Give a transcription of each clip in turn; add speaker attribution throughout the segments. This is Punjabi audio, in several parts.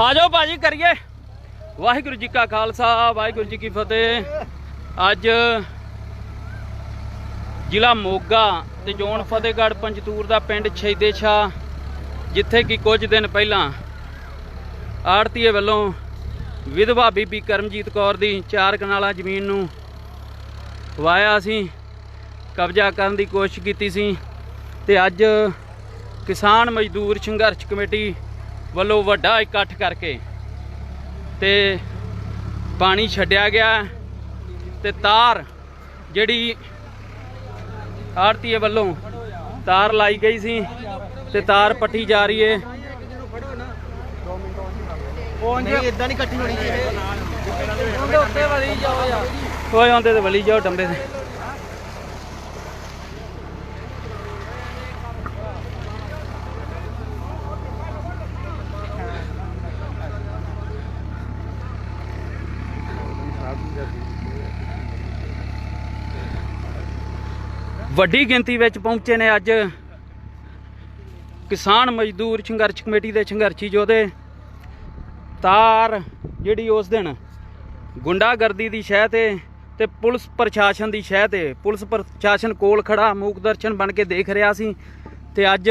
Speaker 1: ਆ ਜਾਓ ਭਾਜੀ ਕਰੀਏ। ਵਾਹਿਗੁਰੂ ਜੀ ਕਾ ਖਾਲਸਾ, ਵਾਹਿਗੁਰੂ ਜੀ ਕੀ ਫਤਿਹ। ਅੱਜ ਜ਼ਿਲ੍ਹਾ ਮੋਗਾ ਤੇ ਜ਼ੋਨ ਫਤਿਹਗੜ੍ਹ ਪੰਜਤੂਰ ਦਾ ਪਿੰਡ ਸ਼ਹੀਦੇ ਸ਼ਾਹ ਜਿੱਥੇ ਕਿ ਕੁਝ ਦਿਨ ਪਹਿਲਾਂ ਆੜਤੀਏ ਵੱਲੋਂ ਵਿਧਵਾ ਬੀਬੀ ਕਰਮਜੀਤ ਕੌਰ ਦੀ ਚਾਰ ਕਨਾਲਾ ਜ਼ਮੀਨ ਨੂੰ ਵਾਇਆ ਸੀ, ਕਬਜ਼ਾ ਕਰਨ ਦੀ ਕੋਸ਼ਿਸ਼ ਕੀਤੀ ਸੀ ਤੇ ਅੱਜ ਕਿਸਾਨ ਮਜ਼ਦੂਰ ਸੰਘਰਸ਼ ਕਮੇਟੀ ਵੱਲੋਂ ਵੱਡਾ ਇਕੱਠ ਕਰਕੇ ਤੇ ਪਾਣੀ ਛੱਡਿਆ ਗਿਆ ਤੇ ਤਾਰ ਜਿਹੜੀ ਆੜਤੀਏ ਵੱਲੋਂ ਤਾਰ ਲਾਈ ਗਈ ਸੀ ਤੇ ਤਾਰ ਪੱਟੀ ਜਾ ਰਹੀ ਏ।
Speaker 2: ਨਹੀਂ ਇਦਾਂ ਨਹੀਂ ਇਕੱਠੀ ਹੋਣੀ ਚਾਹੀਦੀ।
Speaker 1: ਉਹਦੇ ਉੱਤੇ ਵਲੀ ਜਾਓ ਯਾਰ ਓਏ ਆਉਂਦੇ ਤੇ ਵਲੀ ਜਾਓ ਡੰਬੇ ਤੇ ਵੱਡੀ ਗਿਣਤੀ ਵਿੱਚ ਪਹੁੰਚੇ ਨੇ ਅੱਜ ਕਿਸਾਨ ਮਜ਼ਦੂਰ ਸੰਘਰਸ਼ ਕਮੇਟੀ ਦੇ ਸੰਘਰਸ਼ੀ ਯੋਧੇ ਤਾਰ ਜਿਹੜੀ ਉਸ ਦਿਨ ਗੁੰਡਾਗਰਦੀ ਦੀ ਸ਼ਹਿ ਤੇ ਤੇ ਪੁਲਿਸ ਪ੍ਰਸ਼ਾਸਨ ਦੀ ਸ਼ਹਿ ਤੇ ਪੁਲਿਸ ਪ੍ਰਸ਼ਾਸਨ ਕੋਲ ਖੜਾ ਮੂਕ ਦਰਸ਼ਨ ਬਣ ਕੇ ਦੇਖ ਰਿਹਾ ਸੀ ਤੇ ਅੱਜ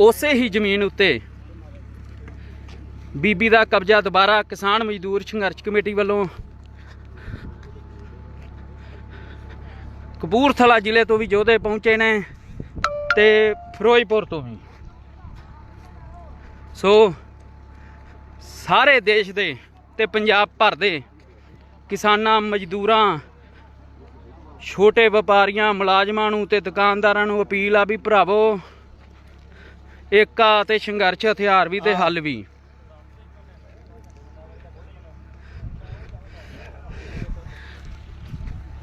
Speaker 1: ਉਸੇ ਹੀ ਜ਼ਮੀਨ ਉੱਤੇ ਬੀਬੀ ਦਾ ਕਬਜ਼ਾ ਦੁਬਾਰਾ ਕਿਸਾਨ ਮਜ਼ਦੂਰ ਸੰਘਰਸ਼ ਕਮੇਟੀ ਵੱਲੋਂ ਕਪੂਰਥਲਾ ਜ਼ਿਲ੍ਹੇ ਤੋਂ ਵੀ ਯੋਧੇ ਪਹੁੰਚੇ ਨੇ ਤੇ ਫਿਰੋਜ਼ਪੁਰ ਤੋਂ ਵੀ। ਸੋ ਸਾਰੇ ਦੇਸ਼ ਦੇ ਤੇ ਪੰਜਾਬ ਭਰ ਦੇ ਕਿਸਾਨਾਂ, ਮਜ਼ਦੂਰਾਂ, ਛੋਟੇ ਵਪਾਰੀਆਂ, ਮੁਲਾਜ਼ਮਾਂ ਨੂੰ ਤੇ ਦੁਕਾਨਦਾਰਾਂ ਨੂੰ ਅਪੀਲ ਆ ਵੀ ਭਰਾਵੋ ਏਕਾ ਤੇ ਸੰਘਰਸ਼ ਹਥਿਆਰ ਵੀ ਤੇ ਹੱਲ ਵੀ।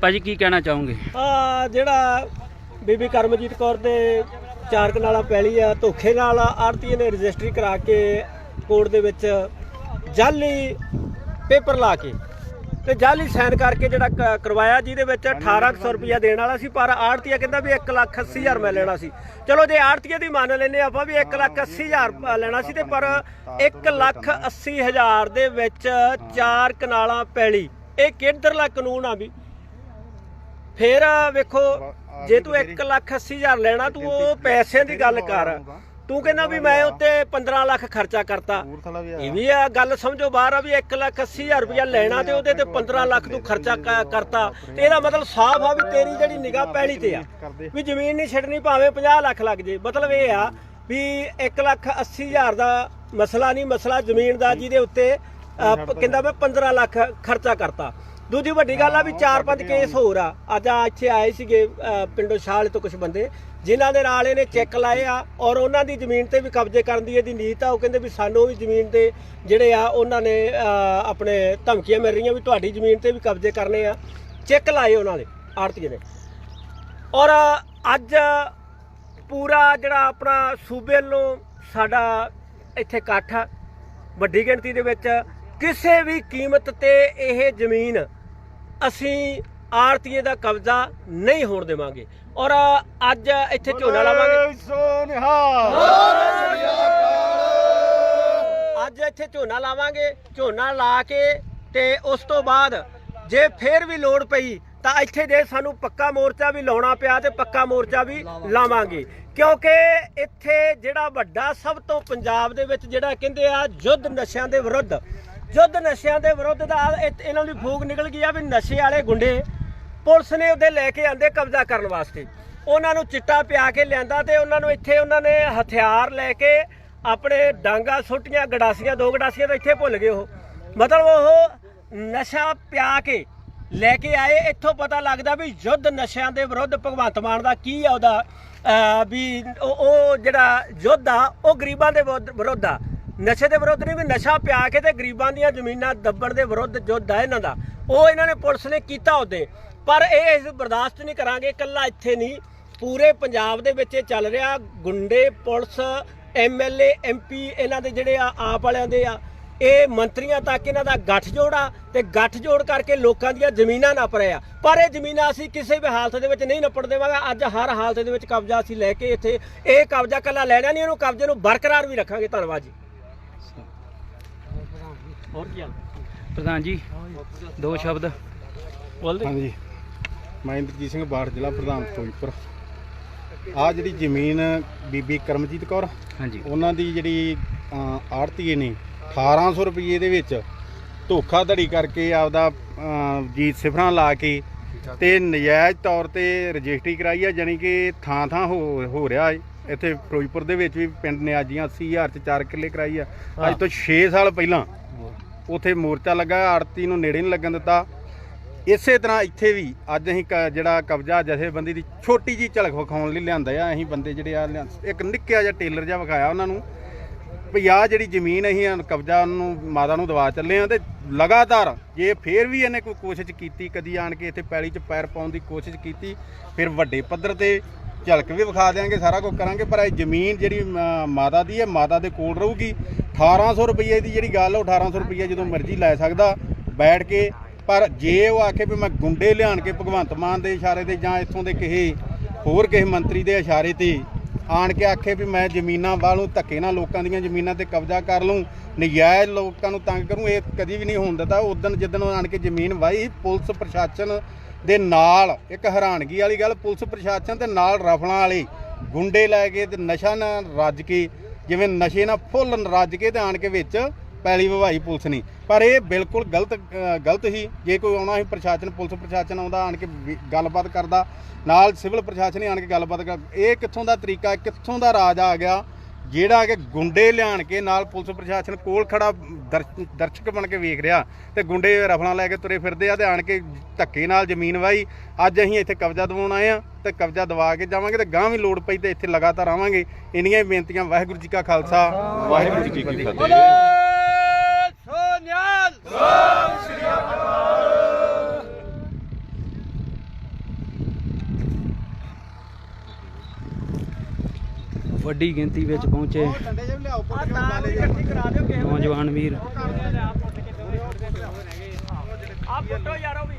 Speaker 1: ਭਾਜੀ, ਕੀ ਕਹਿਣਾ ਚਾਹੋਗੇ?
Speaker 2: ਆ ਜਿਹੜਾ ਬੀਬੀ ਕਰਮਜੀਤ ਕੌਰ ਦੇ ਚਾਰ ਕਨਾਲਾ ਪੈਲੀ ਆ, ਧੋਖੇ ਨਾਲ ਆਰਤੀ ਨੇ ਰਜਿਸਟਰੀ ਕਰਾ ਕੇ ਕੋਰਟ ਦੇ ਵਿੱਚ ਜਾਲੀ ਪੇਪਰ ਲਾ ਕੇ ਤੇ ਜਾਲੀ ਸਾਈਨ ਕਰਕੇ ਜਿਹੜਾ ਕ- ਕਰਵਾਇਆ ਜਿਹਦੇ ਵਿੱਚ 1800 ਰੁਪਇਆ ਦੇਣ ਵਾਲਾ ਸੀ, ਪਰ ਆੜਤੀਆ ਕਹਿੰਦਾ ਵੀ 1 ਲੱਖ 80 ਹਜ਼ਾਰ ਮੈਂ ਲੈਣਾ ਸੀ। ਚਲੋ, ਜੇ ਆੜਤੀਆ ਦੀ ਮੰਨ ਲੈਨੇ ਆਪਾਂ ਵੀ 1 ਲੱਖ 80 ਹਜ਼ਾਰ ਪ- ਲੈਣਾ ਸੀ ਤੇ ਪਰ 1 ਲੱਖ 80 ਹਜ਼ਾਰ ਦੇ ਵਿੱਚ ਚਾਰ ਕਨਾਲਾਂ ਪੈਲੀ, ਇਹ ਕਿੱਧਰਲਾ ਕਾਨੂੰਨ ਆ ਵੀ? ਫੇਰ ਵੇਖੋ ਜੇ ਤੂੰ 1 ਲੱਖ 80 ਹਜ਼ਾਰ ਲੈਣਾ ਤੂੰ ਉਹ ਪੈਸਿਆਂ ਦੀ ਗੱਲ ਕਰ। ਤੂੰ ਕਹਿੰਦਾ ਵੀ ਮੈਂ ਉੱਤੇ 15 ਲੱਖ ਖਰਚਾ ਕਰਤਾ। ਇਹ ਵੀ ਆ ਗੱਲ ਸਮਝੋ ਬਾਹਰ ਆ ਵੀ 1 ਲੱਖ 80 ਹਜ਼ਾਰ ਰੁਪਇਆ ਲੈਣਾ ਤੇ ਉਹਦੇ ਤੇ 15 ਲੱਖ ਤੂੰ ਖਰਚਾ ਕਰਤਾ। ਤੇ ਇਹਦਾ ਮਤਲਬ ਸਾਫ਼ ਆ ਵੀ ਤੇਰੀ ਜਿਹੜੀ ਨਿਗਾਹ ਪੈਣੀ ਤੇ ਆ। ਵੀ ਜ਼ਮੀਨ ਨਹੀਂ ਛੱਡਣੀ ਭਾਵੇਂ 50 ਲੱਖ ਲੱਗ ਜੇ। ਮਤਲਬ ਇਹ ਆ ਵੀ 1 ਲੱਖ 80 ਹਜ਼ਾਰ ਦਾ ਮਸਲਾ ਨਹੀਂ ਮਸਲਾ ਜ਼ਮੀਨ ਦਾ ਜਿਹਦੇ ਉੱਤੇ ਕਹਿੰਦਾ ਮੈਂ 15 ਲੱਖ ਖਰਚਾ ਕਰਤਾ। ਦੂਜੀ ਵੱਡੀ ਗੱਲ ਆ ਵੀ ਚਾਰ ਪੰਜ ਕੇਸ ਹੋਰ ਆ। ਅੱਜ ਆ ਇੱਥੇ ਆਏ ਸੀਗੇ ਪਿੰਡੋਂ ਸ਼ਾਲ ਤੋਂ ਕੁਝ ਬੰਦੇ। ਜਿਨ੍ਹਾਂ ਦੇ ਨਾਲ ਇਹਨੇ ਚੈੱਕ ਲਾਏ ਆ ਔਰ ਉਹਨਾਂ ਦੀ ਜ਼ਮੀਨ ਤੇ ਵੀ ਕਬਜ਼ੇ ਕਰਨ ਦੀ ਇਹਦੀ ਨੀਤ ਆ। ਉਹ ਕਹਿੰਦੇ ਵੀ ਸਾਨੂੰ ਵੀ ਜ਼ਮੀਨ ਤੇ ਜਿਹੜੇ ਆ ਉਹਨਾਂ ਨੇ ਆਪਣੇ ਧਮਕੀਆਂ ਮਿਲ ਰਹੀਆਂ ਵੀ ਤੁਹਾਡੀ ਜ਼ਮੀਨ ਤੇ ਵੀ ਕਬਜ਼ੇ ਕਰਨੇ ਆ। ਚੈੱਕ ਲਾਏ ਉਹਨਾਂ ਨੇ ਆੜਤੀਏ ਨੇ ਔਰ ਅੱਜ ਪੂਰਾ ਜਿਹੜਾ ਆਪਣਾ ਸੂਬੇ ਵੱਲੋਂ ਸਾਡਾ ਇੱਥੇ ਇਕੱਠ ਵੱਡੀ ਗਿਣਤੀ ਦੇ ਵਿੱਚ ਕਿਸੇ ਵੀ ਕੀਮਤ ਤੇ ਇਹ ਜ਼ਮੀਨ ਅਸੀਂ ਆੜਤੀਏ ਦਾ ਕਬਜ਼ਾ ਨਹੀਂ ਹੋਣ ਦੇਵਾਂਗੇ। ਔਰ ਅੱਜ ਇੱਥੇ ਝੋਨਾ ਲਾਵਾਂਗੇ। ਅੱਜ ਇੱਥੇ ਝੋਨਾ ਲਾਵਾਂਗੇ ਝੋਨਾ ਲਾ ਕੇ ਤੇ ਉਸ ਤੋਂ ਬਾਅਦ ਜੇ ਫੇਰ ਵੀ ਲੋੜ ਪਈ ਤਾਂ ਇੱਥੇ ਜੇ ਸਾਨੂੰ ਪੱਕਾ ਮੋਰਚਾ ਵੀ ਲਾਉਣਾ ਪਿਆ ਤੇ ਪੱਕਾ ਮੋਰਚਾ ਵੀ ਲਾਵਾਂਗੇ। ਕਿਉਂਕਿ ਇੱਥੇ ਜਿਹੜਾ ਵੱਡਾ ਸਭ ਤੋਂ ਪੰਜਾਬ ਦੇ ਵਿੱਚ ਜਿਹੜਾ ਕਹਿੰਦੇ ਆ ਯੁੱਧ ਨਸ਼ਿਆਂ ਦੇ ਵਿਰੁੱਧ ਯੁੱਧ ਨਸ਼ਿਆਂ ਦੇ ਵਿਰੁੱਧ ਦਾ ਇਹ- ਇਹਨਾਂ ਦੀ ਫੂਕ ਨਿਕਲ ਗਈ ਆ ਵੀ ਨਸ਼ੇ ਵਾਲੇ ਗੁੰਡੇ ਪੁਲਿਸ ਨੇ ਉਹਦੇ ਲੈ ਕੇ ਆਂਦੇ ਕਬਜ਼ਾ ਕਰਨ ਵਾਸਤੇ। ਉਹਨਾਂ ਨੂੰ ਚਿੱਟਾ ਪਿਆ ਕੇ ਲਿਆਂਦਾ ਤੇ ਉਹਨਾਂ ਨੂੰ ਇੱਥੇ ਉਹਨਾਂ ਨੇ ਹਥਿਆਰ ਲੈ ਕੇ ਆਪਣੇ ਡਾਂਗਾ ਸੁੱਟੀਆਂ, ਗੜਾਸੀਆਂ, ਦੋ ਗੜਾਸੀਆਂ ਤਾਂ ਇੱਥੇ ਭੁੱਲ ਗਏ ਉਹ। ਮਤਲਬ ਉਹ ਨਸ਼ਾ ਪਿਆ ਕੇ ਲੈ ਕੇ ਆਏ, ਇੱਥੋਂ ਪਤਾ ਲੱਗਦਾ ਵੀ ਯੁੱਧ ਨਸ਼ਿਆਂ ਦੇ ਵਿਰੁੱਧ ਭਗਵੰਤ ਮਾਨ ਦਾ ਕੀ ਆ ਉਹਦਾ, ਅਹ ਵੀ ਉਹ ਉਹ ਜਿਹੜਾ ਯੁੱਧ ਆ, ਉਹ ਗਰੀਬਾਂ ਦੇ ਵਿਰੁੱਧ- ਵਿਰੁੱਧ ਆ। ਨਸ਼ੇ ਦੇ ਵਿਰੁੱਧ ਨਹੀਂ, ਵੀ ਨਸ਼ਾ ਪਿਆ ਕੇ ਤੇ ਗਰੀਬਾਂ ਦੀਆਂ ਜ਼ਮੀਨਾਂ ਦੱਬਣ ਦੇ ਵਿਰੁੱਧ ਯੁੱਧ ਆ ਇਹਨਾਂ ਦਾ, ਉਹ ਇਹਨਾਂ ਨੇ ਪੁਲਿਸ ਨੇ ਕੀਤਾ ਉਹਦੇ। ਪਰ ਇਹ ਅਸੀਂ ਬਰਦਾਸ਼ਤ ਨਹੀਂ ਕਰਾਂਗੇ, ਇਕੱਲਾ ਇੱਥੇ ਨਹੀਂ, ਪੂਰੇ ਪੰਜਾਬ ਦੇ ਵਿੱਚ ਇਹ ਚੱਲ ਰਿਹਾ, ਗੁੰਡੇ ਪੁਲਿਸ ਐਮਐਲਏ ਐਮਪੀ ਇਹਨਾਂ ਦੇ ਜਿਹੜੇ ਆ, ਆਪ ਵਾਲਿਆਂ ਦੇ ਆ, ਇਹ ਮੰਤਰੀਆਂ ਤੱਕ ਇਹਨਾਂ ਦਾ ਗੱਠਜੋੜ ਆ ਤੇ ਗੱਠਜੋੜ ਕਰਕੇ ਲੋਕਾਂ ਦੀਆਂ ਜ਼ਮੀਨਾਂ ਨੱਪ ਰਹੇ ਆ। ਪਰ ਇਹ ਜ਼ਮੀਨਾਂ ਅਸੀਂ ਕਿਸੇ ਵੀ ਹਾਲਤ ਦੇ ਵਿੱਚ ਨਹੀਂ ਨੱਪਣ ਦੇਵਾਂਗੇ, ਅੱਜ ਹਰ ਹਾਲਤ ਦੇ ਵਿੱਚ ਕਬਜ਼ਾ ਅਸੀਂ ਲੈ ਕੇ ਇੱਥੇ, ਇਹ ਕਬਜ਼ਾ ਕੱਲਾ ਲੈਣਾ ਨਹੀਂ ਇਹਨੂੰ ਕਬਜ਼ੇ ਨੂੰ ਬਰਕਰਾਰ ਵੀ ਰੱਖਾਂਗੇ। ਧੰਨਵਾਦ ਜੀ। ਹੋਰ ਕੀ ਹਾਲ?
Speaker 1: ਪ੍ਰਧਾਨ ਜੀ ਦੋ ਸ਼ਬਦ।
Speaker 2: ਬੋਲਦੇ।
Speaker 3: ਹਾਂਜੀ। ਮੈਂ ਇੰਦਰਜੀਤ ਸਿੰਘ ਬਾੜ ਜ਼ਿਲ੍ਹਾ ਪ੍ਰਧਾਨ ਫਿਰੋਜ਼ਪੁਰ। ਆ ਜਿਹੜੀ ਜ਼ਮੀਨ ਬੀਬੀ ਕਰਮਜੀਤ ਕੌਰ
Speaker 1: ਹਾਂਜੀ।
Speaker 3: ਉਹਨਾਂ ਦੀ ਜਿਹੜੀ ਆੜਤੀਏ ਨੇ 1800 ਰੁਪਏ ਦੇ ਵਿੱਚ ਧੋਖਾਧੜੀ ਕਰਕੇ ਆਪਦਾ ਜੀਤ ਸਿਫਰਾਂ ਲਾ ਕੇ ਤੇ ਨਜਾਇਜ਼ ਤੌਰ ਤੇ ਰਜਿਸਟਰੀ ਕਰਾਈ ਆ ਜਾਣੀ ਕਿ ਥਾਂ ਥਾਂ ਹੋ ਹੋ ਰਿਹਾ ਏ। ਇੱਥੇ ਫਿਰੋਜ਼ਪੁਰ ਦੇ ਵਿੱਚ ਵੀ ਪਿੰਡ ਨਿਆਜੀਆਂ 80000 ਚ 4 ਕਿੱਲੇ ਕਰਾਈ ਆ। ਅੱਜ ਤੋਂ 6 ਸਾਲ ਪਹਿਲਾਂ ਉਥੇ ਮੋਰਚਾ ਲੱਗਾ ਆੜਤੀ ਨੂੰ ਨੇੜੇ ਨਹੀਂ ਲੱਗਣ ਦਿੱਤਾ। ਇਸੇ ਤਰ੍ਹਾਂ ਇੱਥੇ ਵੀ ਅੱਜ ਅਸੀਂ ਕ- ਜਿਹੜਾ ਕਬਜ਼ਾ ਜਥੇਬੰਦੀ ਦੀ ਛੋਟੀ ਜੀ ਝਲਕ ਵਿਖਾਉਣ ਲਈ ਲਿਆਂਦਾ ਆ, ਅਸੀਂ ਬੰਦੇ ਜਿਹੜੇ ਆ ਲਿਆ- ਇੱਕ ਨਿੱਕਿਆ ਜਿਹਾ ਟੇਲਰ ਜਿਹਾ ਵਿਖਾਇਆ ਉਹਨਾਂ ਨੂੰ ਵੀ ਆਹ ਜਿਹੜੀ ਜ਼ਮੀਨ ਅਸੀਂ ਹੁਣ ਕਬਜ਼ਾ ਉਹਨੂੰ ਮਾਤਾ ਨੂੰ ਦਵਾ ਚੱਲੇ ਆ ਤੇ ਲਗਾਤਾਰ ਜੇ ਫੇਰ ਵੀ ਇਹਨੇ ਕੋਈ ਕੋਸ਼ਿਸ਼ ਕੀਤੀ, ਕਦੀ ਆਣ ਕੇ ਇੱਥੇ ਪੈਲੀ 'ਚ ਪੈਰ ਪਾਉਣ ਦੀ ਕੋਸ਼ਿਸ਼ ਕੀਤੀ, ਫਿਰ ਵੱਡੇ ਪੱਧਰ ਤੇ ਝਲਕ ਵੀ ਵਿਖਾ ਦੇਾਂਗੇ ਸਾਰਾ ਕੁਝ ਕਰਾਂਗੇ, ਪਰ ਇਹ ਜ਼ਮੀਨ ਜਿਹੜੀ ਮਾਤਾ ਦੀ ਹੈ, ਮਾਤਾ ਦੇ ਕੋਲ ਰਹੂਗੀ। 1800 ਰੁਪਏ ਦੀ ਜਿਹੜੀ ਗੱਲ ਉਹ 1800 ਰੁਪਏ ਜਦੋਂ ਮਰਜ਼ੀ ਲੈ ਸਕਦਾ, ਬੈਠ ਕੇ। ਪਰ ਜੇ ਉਹ ਆਖੇ ਵੀ ਮੈਂ ਗੁੰਡੇ ਲਿਆਣ ਕੇ ਭਗਵੰਤ ਮਾਨ ਦੇ ਇਸ਼ਾਰੇ ਤੇ ਜਾਂ ਇੱਥੋਂ ਦੇ ਕਿਸੇ ਹੋਰ ਕਿਸੇ ਮੰਤਰੀ ਦੇ ਇਸ਼ਾਰੇ ਤੇ ਆਣ ਕੇ ਆਖੇ ਵੀ ਮੈਂ ਜ਼ਮੀਨਾਂ ਵਾਲੋਂ ਧੱਕੇ ਨਾਲ ਲੋਕਾਂ ਦੀਆਂ ਜ਼ਮੀਨਾਂ ਤੇ ਕਬਜ਼ਾ ਕਰ ਲੂੰ ਨਜਾਇਜ਼ ਲੋਕਾਂ ਨੂੰ ਤੰਗ ਕਰੂੰ, ਇਹ ਕਦੀ ਵੀ ਨਹੀਂ ਹੋਣ ਦਿੱਤਾ। ਉਦੋਂ ਜਿੱਦਣ ਉਹ ਆਣ ਕੇ ਜ਼ਮੀਨ ਵਾਹੀ, ਪੁਲਿਸ, ਪ੍ਰਸ਼ਾਸਨ ਦੇ ਨਾਲ ਇੱਕ ਹੈਰਾਨਗੀ ਵਾਲੀ ਗੱਲ, ਪੁਲਿਸ ਪ੍ਰਸ਼ਾਸਨ ਤੇ ਨਾਲ ਰਫਲਾਂ ਵਾਲੀ, ਗੁੰਡੇ ਲੈ ਕੇ ਤੇ ਨਸ਼ਾ ਨਾਲ ਰੱਜ ਕੇ, ਜਿਵੇਂ ਨਸ਼ੇ ਨਾਲ ਫੁੱਲ ਰੱਜ ਕੇ ਤੇ ਆਣ ਕੇ ਵਿੱਚ ਪੈਲੀ ਵਿਭਾਈ ਪੁਲਿਸ ਨਹੀਂ ਪਰ ਇਹ ਬਿਲਕੁਲ ਗਲਤ ਗਲਤ ਹੀ ਜੇ ਕੋਈ ਆਉਣਾ ਸੀ ਪ੍ਰਸ਼ਾਸਨ, ਪੁਲਿਸ ਪ੍ਰਸ਼ਾਸਨ ਆਉਂਦਾ, ਆਣ ਕੇ ਵੀ ਗੱਲਬਾਤ ਕਰਦਾ, ਨਾਲ ਸਿਵਲ ਪ੍ਰਸ਼ਾਸਨ ਹੀ ਆਣ ਕੇ ਗੱਲਬਾਤ ਕਰ ਇਹ ਕਿੱਥੋਂ ਦਾ ਤਰੀਕਾ, ਕਿੱਥੋਂ ਦਾ ਰਾਜ ਆ ਗਿਆ? ਜਿਹੜਾ ਕਿ ਗੁੰਡੇ ਲਿਆਣ ਕੇ ਨਾਲ ਪੁਲਿਸ ਪ੍ਰਸ਼ਾਸਨ ਕੋਲ ਖੜਾ ਦਰਸ਼- ਦਰਸ਼ਕ ਬਣ ਕੇ ਵੇਖ ਰਿਹਾ ਤੇ ਗੁੰਡੇ ਰਫਲਾਂ ਲੈ ਕੇ ਤੁਰੇ ਫਿਰਦੇ ਆ ਤੇ ਆਣ ਕੇ ਧੱਕੇ ਨਾਲ ਜ਼ਮੀਨ ਵਾਈ ਅੱਜ ਅਸੀਂ ਇੱਥੇ ਕਬਜ਼ਾ ਦਿਵਾਉਣ ਆਏ ਆ ਤੇ ਕਬਜ਼ਾ ਦਵਾ ਕੇ ਜਾਵਾਂਗੇ ਤੇ ਗਾਂ ਵੀ ਲੋੜ ਪਈ ਤੇ ਇੱਥੇ ਲਗਾਤਾਰ ਆਵਾਂਗੇ। ਇੰਨੀਆਂ ਹੀ ਬੇਨਤੀਆਂ ਵਾਹਿਗੁਰੂ ਜੀ ਕਾ ਖਾਲਸਾ। ਵਾਹਿਗੁਰੂ ਜੀ ਕੀ ਫਤਿਹ।
Speaker 1: ਵੱਡੀ ਗਿਣਤੀ ਵਿੱਚ ਪਹੁੰਚੇ। ਨੌਜਵਾਨ ਵੀਰ।
Speaker 2: ਆ ਫੋਟੋ ਯਾਰੋ ਵੀ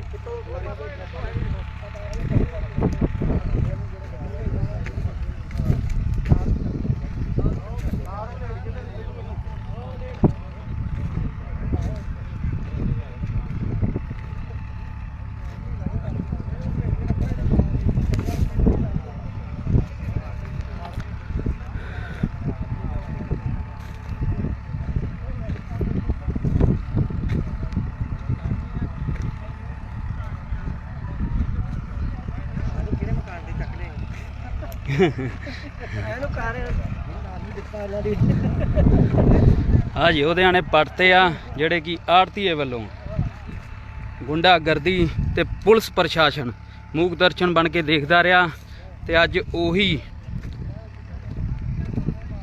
Speaker 2: ਇਹਨੂੰ ਕਰ ਦਿੱਤਾ
Speaker 1: ਆ ਜੀ ਉਹਦੇ ਪੜਤੇ ਆ ਜਿਹੜੇ ਕਿ ਆੜਤੀਏ ਵੱਲੋਂ ਗੁੰਡਾਗਰਦੀ ਤੇ ਪੁਲਿਸ ਪ੍ਰਸ਼ਾਸਨ ਮੂਕ ਦਰਸ਼ਨ ਬਣ ਕੇ ਦੇਖਦਾ ਰਿਹਾ ਤੇ ਅੱਜ ਉਹੀ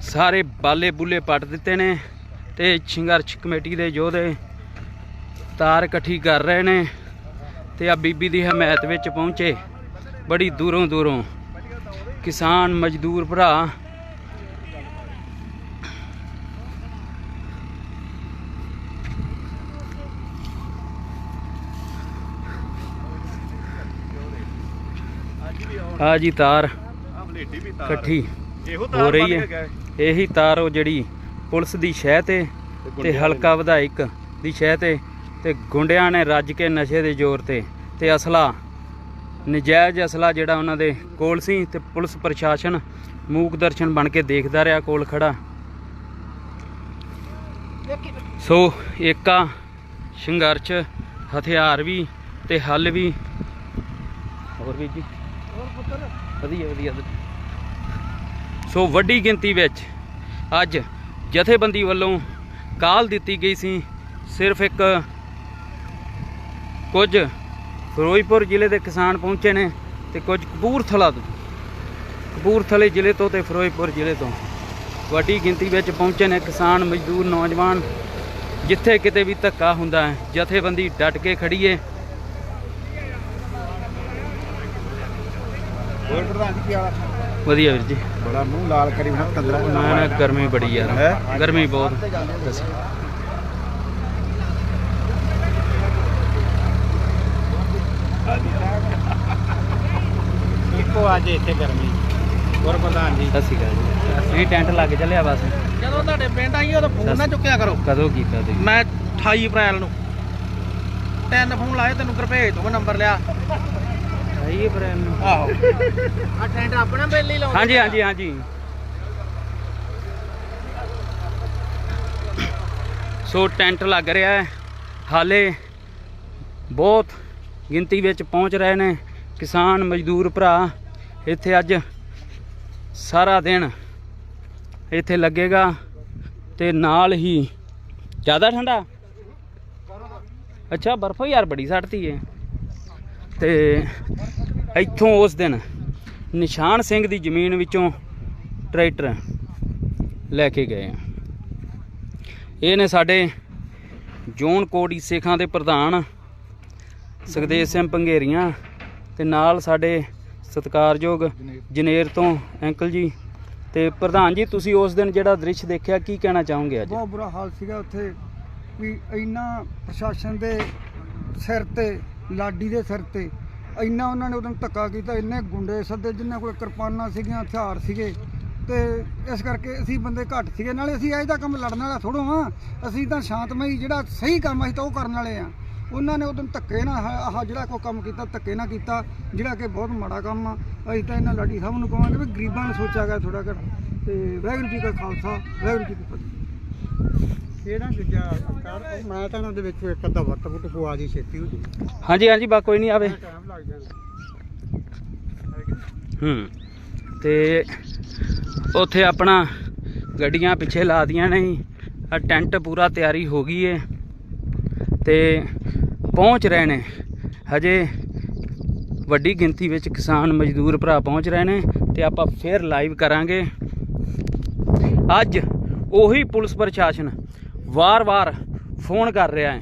Speaker 1: ਸਾਰੇ ਬਾਲੇ ਬੁੱਲੇ ਪੱਟ ਦਿੱਤੇ ਨੇ ਤੇ ਸੰਘਰਸ਼ ਕਮੇਟੀ ਦੇ ਯੋਧੇ ਤਾਰ ਇਕੱਠੀ ਕਰ ਰਹੇ ਨੇ ਤੇ ਆ ਬੀਬੀ ਦੀ ਹਮਾਇਤ ਵਿੱਚ ਪਹੁੰਚੇ ਬੜੀ ਦੂਰੋਂ ਦੂਰੋਂ ਕਿਸਾਨ ਮਜ਼ਦੂਰ ਭਰਾ। ਆ ਜੀ ਤਾਰ। ਇਕੱਠੀ ਹੋ ਰਹੀ ਹੈ। ਇਹੀ ਤਾਰ ਉਹ ਜਿਹੜੀ ਪੁਲਿਸ ਦੀ ਸ਼ਹਿ ਤੇ ਤੇ ਹਲਕਾ ਵਿਧਾਇਕ ਦੀ ਸ਼ਹਿ ਤੇ ਤੇ ਗੁੰਡਿਆਂ ਨੇ ਰੱਜ ਕੇ ਨਸ਼ੇ ਦੇ ਜ਼ੋਰ ਤੇ ਤੇ ਅਸਲਾ ਨਜਾਇਜ਼ ਅਸਲਾ ਜਿਹੜਾ ਉਹਨਾਂ ਦੇ ਕੋਲ ਸੀ ਤੇ ਪੁਲਿਸ ਪ੍ਰਸ਼ਾਸਨ ਮੂਕ ਦਰਸ਼ਨ ਬਣ ਕੇ ਦੇਖਦਾ ਰਿਹਾ ਕੋਲ ਖੜਾ। ਸੋ ਏਕਾ ਸੰਘਰਸ਼, ਹਥਿਆਰ ਵੀ ਤੇ ਹੱਲ ਵੀ। ਹੋਰ ਵੀ ਜੀ? ਵਧੀਆ ਵਧੀਆ। ਸੋ ਵੱਡੀ ਗਿਣਤੀ ਵਿੱਚ ਅੱਜ ਜਥੇਬੰਦੀ ਵੱਲੋਂ ਕਾਲ ਦਿੱਤੀ ਗਈ ਸੀ। ਸਿਰਫ ਇੱਕ ਕੁਝ ਫਿਰੋਜ਼ਪੁਰ ਜ਼ਿਲ੍ਹੇ ਦੇ ਕਿਸਾਨ ਪਹੁੰਚੇ ਨੇ ਤੇ ਕੁਝ ਕਪੂਰਥਲਾ ਤੋਂ ਕਪੂਰਥਲੇ ਜ਼ਿਲ੍ਹੇ ਤੋਂ ਤੇ ਫਿਰੋਜ਼ਪੁਰ ਜ਼ਿਲ੍ਹੇ ਤੋਂ ਵੱਡੀ ਗਿਣਤੀ ਵਿੱਚ ਪਹੁੰਚੇ ਨੇ ਕਿਸਾਨ ਮਜ਼ਦੂਰ ਨੌਜਵਾਨ ਜਿੱਥੇ ਕਿਤੇ ਵੀ ਧੱਕਾ ਹੁੰਦਾ ਹੈ ਜਥੇਬੰਦੀ ਡਟ ਕੇ ਖੜੀਏ
Speaker 3: ਹੋਰ ਪ੍ਰਧਾਨ ਜੀ ਕੀ ਹਾਲ
Speaker 1: ਵਧੀਆ ਵੀਰ ਜੀ।
Speaker 3: ਬੜਾ ਮੂੰਹ ਲਾਲ ਕਰੀ ਬਣਾ ਤੰਦਰਾ
Speaker 1: ਨਾ ਨਾ ਗਰਮੀ ਬੜੀ ਯਾਰ
Speaker 3: ਹੈਂ?
Speaker 1: ਗਰਮੀ ਬਹੁਤ।
Speaker 3: ਇੱਕੋ ਅੱਜ ਇੱਥੇ ਗਰਮੀ ਹੋਰ ਪ੍ਰਧਾਨ ਜੀ।
Speaker 1: ਸਤਿ ਸ਼੍ਰੀ ਅਕਾਲ ਜੀ। ਵੀ ਟੈਂਟ ਲੱਗ ਚੱਲਿਆ ਬਸ?
Speaker 4: ਜਦੋਂ ਤੁਹਾਡੇ ਪਿੰਡ ਆਈ ਉਦੋਂ ਫੋਨ ਨਾ ਚੁੱਕਿਆ ਕਰੋ।
Speaker 1: ਕਦੋਂ ਕੀਤਾ ਤੁਸੀਂ?
Speaker 4: ਮੈਂ 28 ਅਪ੍ਰੈਲ ਨੂੰ। ਤਿੰਨ ਫੋਨ ਲਾਏ ਤੈਨੂੰ ਕਰ ਭੇਜ ਦੂੰਗਾ ਨੰਬਰ ਲਿਆ।
Speaker 1: ਸਹੀ ਅਪ੍ਰੈਲ ਨੂੰ?
Speaker 4: ਆਹੋ। ਆ ਟੈਂਟ ਆਪਣਾ ਬਿੱਲ ਹੀ ਲਾਉਂਦੇ
Speaker 1: ਹਾਂਜੀ ਹਾਂਜੀ ਹਾਂਜੀ। ਸੋ ਟੈਂਟ ਲੱਗ ਰਿਹਾ ਹੈ। ਹਾਲੇ ਬਹੁਤ ਗਿਣਤੀ ਵਿੱਚ ਪਹੁੰਚ ਰਹੇ ਨੇ ਕਿਸਾਨ ਮਜ਼ਦੂਰ ਭਰਾ। ਇੱਥੇ ਅੱਜ ਸਾਰਾ ਦਿਨ ਇੱਥੇ ਲੱਗੇਗਾ ਤੇ ਨਾਲ ਹੀ ਜ਼ਿਆਦਾ ਠੰਡਾ? ਅੱਛਾ, ਬਰਫੋ ਯਾਰ ਬੜੀ ਸੜਤੀ ਏ। ਤੇ ਇੱਥੋਂ ਉਸ ਦਿਨ ਨਿਸ਼ਾਨ ਸਿੰਘ ਦੀ ਜ਼ਮੀਨ ਵਿੱਚੋਂ ਟਰੈਕਟਰ ਲੈ ਕੇ ਗਏ ਆ। ਇਹ ਨੇ ਸਾਡੇ ਜੋਨ ਕੋਡੀ ਸੇਖਾਂ ਦੇ ਪ੍ਰਧਾਨ ਸੁਖਦੇਵ ਸਿੰਘ ਪੰਘੇਰੀਆਂ ਤੇ ਨਾਲ ਸਾਡੇ ਸਤਿਕਾਰਯੋਗ ਜਨੇਰ ਤੋਂ ਅੰਕਲ ਜੀ ਤੇ ਪ੍ਰਧਾਨ ਜੀ, ਤੁਸੀਂ ਉਸ ਦਿਨ ਜਿਹੜਾ ਦ੍ਰਿਸ਼ ਦੇਖਿਆ, ਕੀ ਕਹਿਣਾ ਚਾਹੋਗੇ ਅੱਜ?
Speaker 5: ਬਹੁਤ ਬੁਰਾ ਹਾਲ ਸੀਗਾ ਉੱਥੇ ਵੀ ਇੰਨਾ ਪ੍ਰਸ਼ਾਸਨ ਦੇ ਸਿਰ ਤੇ, ਲਾਡੀ ਦੇ ਸਿਰ ਤੇ ਇੰਨਾ ਉਹਨਾਂ ਨੇ ਉਦੋਂ ਧੱਕਾ ਕੀਤਾ, ਇੰਨੇ ਗੁੰਡੇ ਸੱਦੇ ਜਿਨ੍ਹਾਂ ਕੋਲ ਕਿਰਪਾਨਾਂ ਸੀਗੀਆਂ, ਹਥਿਆਰ ਸੀਗੇ ਤੇ ਇਸ ਕਰਕੇ ਅਸੀਂ ਬੰਦੇ ਘੱਟ ਸੀਗੇ। ਨਾਲੇ ਅਸੀਂ ਇਹ ਦਾ ਕੰਮ ਲੜਨ ਵਾਲਾ ਥੋੜੋ ਆ ਅਸੀਂ ਤਾਂ ਸ਼ਾਂਤਮਈ ਜਿਹੜਾ ਸਹੀ ਕੰਮ ਅਸੀਂ ਤਾਂ ਉਹ ਕਰਨ ਵਾਲੇ ਆ। ਉਹਨਾਂ ਨੇ ਉਦੋਂ ਧੱਕੇ ਨਾਲ ਆਹ ਆਹ ਜਿਹੜਾ ਕੋਈ ਕੰਮ ਕੀਤਾ ਧੱਕੇ ਨਾਲ ਕੀਤਾ ਜਿਹੜਾ ਕਿ ਬਹੁਤ ਮਾੜਾ ਕੰਮ ਆ। ਅਸੀਂ ਤਾਂ ਇਹਨਾਂ ਲਾਡੀ ਸਾਹਿਬ ਨੂੰ ਕਹਾਂਗੇ ਵੀ ਗਰੀਬਾਂ ਨੂੰ ਸੋਚਿਆ ਗਿਆ ਥੋੜਾ ਘੱਟ ਤੇ ਵਾਹਿਗੁਰੂ ਜੀ ਕਾ ਖਾਲਸਾ ਵਾਹਿਗੁਰੂ ਜੀ ਕੀ ਫਤਿਹ। ਇਹ ਨਾ ਦੂਜਾ ਸਰਕਾਰ ਮੈਂ ਤਾਂ ਇਹਨਾਂ ਦੇ ਵਿੱਚ ਇੱਕ ਅੱਧਾ ਵਰਤ ਬੁੱਟ ਪਵਾ ਦੀ ਛੇਤੀ ਹੋ ਜੀ।
Speaker 1: ਹਾਂਜੀ ਹਾਂਜੀ ਬਾ ਕੋਈ ਨਹੀਂ ਆਵੇ।
Speaker 5: ਟਾਈਮ ਲੱਗ ਜਾਣਾ।
Speaker 1: ਹੂੰ ਤੇ ਉੱਥੇ ਆਪਣਾ ਗੱਡੀਆਂ ਪਿੱਛੇ ਲਾ ਦੀਆਂ ਨੇ ਆ ਟੈਂਟ ਪੂਰਾ ਤਿਆਰੀ ਹੋ ਗਈ ਏ। ਤੇ ਪਹੁੰਚ ਰਹੇ ਨੇ। ਹਜੇ ਵੱਡੀ ਗਿਣਤੀ ਵਿੱਚ ਕਿਸਾਨ ਮਜ਼ਦੂਰ ਭਰਾ ਪਹੁੰਚ ਰਹੇ ਨੇ ਤੇ ਆਪਾਂ ਫੇਰ ਲਾਈਵ ਕਰਾਂਗੇ। ਅੱਜ ਉਹੀ ਪੁਲਿਸ ਪ੍ਰਸ਼ਾਸਨ ਵਾਰ-ਵਾਰ ਫੋਨ ਕਰ ਰਿਹਾ ਹੈ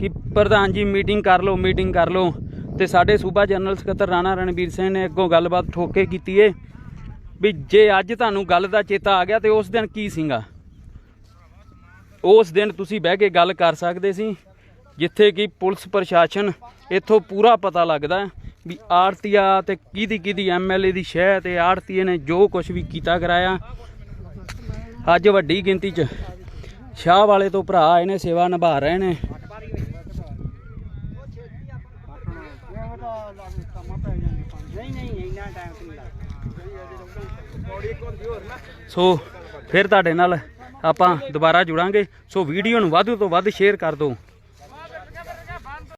Speaker 1: ਕਿ ਪ੍ਰਧਾਨ ਜੀ ਮੀਟਿੰਗ ਕਰ ਲਓ, ਮੀਟਿੰਗ ਕਰ ਲਓ ਤੇ ਸਾਡੇ ਸੂਬਾ ਜਨਰਲ ਸਕੱਤਰ ਰਾਣਾ ਰਣਵੀਰ ਸਿੰਘ ਨੇ ਅੱਗੋਂ ਗੱਲਬਾਤ ਠੋਕੇ ਕੀਤੀ ਏ ਵੀ ਜੇ ਅੱਜ ਤੁਹਾਨੂੰ ਗੱਲ ਦਾ ਚੇਤਾ ਆ ਗਿਆ ਤੇ ਉਸ ਦਿਨ ਕੀ ਸੀਗਾ? ਉਸ ਦਿਨ ਤੁਸੀਂ ਬਹਿ ਕੇ ਗੱਲ ਕਰ ਸਕਦੇ ਸੀ। ਜਿੱਥੇ ਕਿ ਪੁਲਿਸ ਪ੍ਰਸ਼ਾਸਨ ਇੱਥੋਂ ਪੂਰਾ ਪਤਾ ਲੱਗਦਾ ਵੀ ਆੜਤੀਆ ਤੇ ਕਿਹਦੀ ਕਿਹਦੀ ਐਮਐਲਏ ਦੀ ਸ਼ਹਿ ਤੇ ਆੜਤੀਏ ਨੇ ਜੋ ਕੁਝ ਵੀ ਕੀਤਾ ਕਰਾਇਆ। ਅੱਜ ਵੱਡੀ ਗਿਣਤੀ 'ਚ ਸ਼ਾਹ ਵਾਲੇ ਤੋਂ ਭਰਾ ਆਏ ਨੇ, ਸੇਵਾ ਨਿਭਾ ਰਹੇ ਨੇ। ਸੋ ਫਿਰ ਤੁਹਾਡੇ ਨਾਲ ਆਪਾਂ ਦੁਬਾਰਾ ਜੁੜਾਂਗੇ। ਸੋ ਵੀਡੀਓ ਨੂੰ ਵੱਧ ਤੋਂ ਵੱਧ ਸ਼ੇਅਰ ਕਰ ਦਿਓ।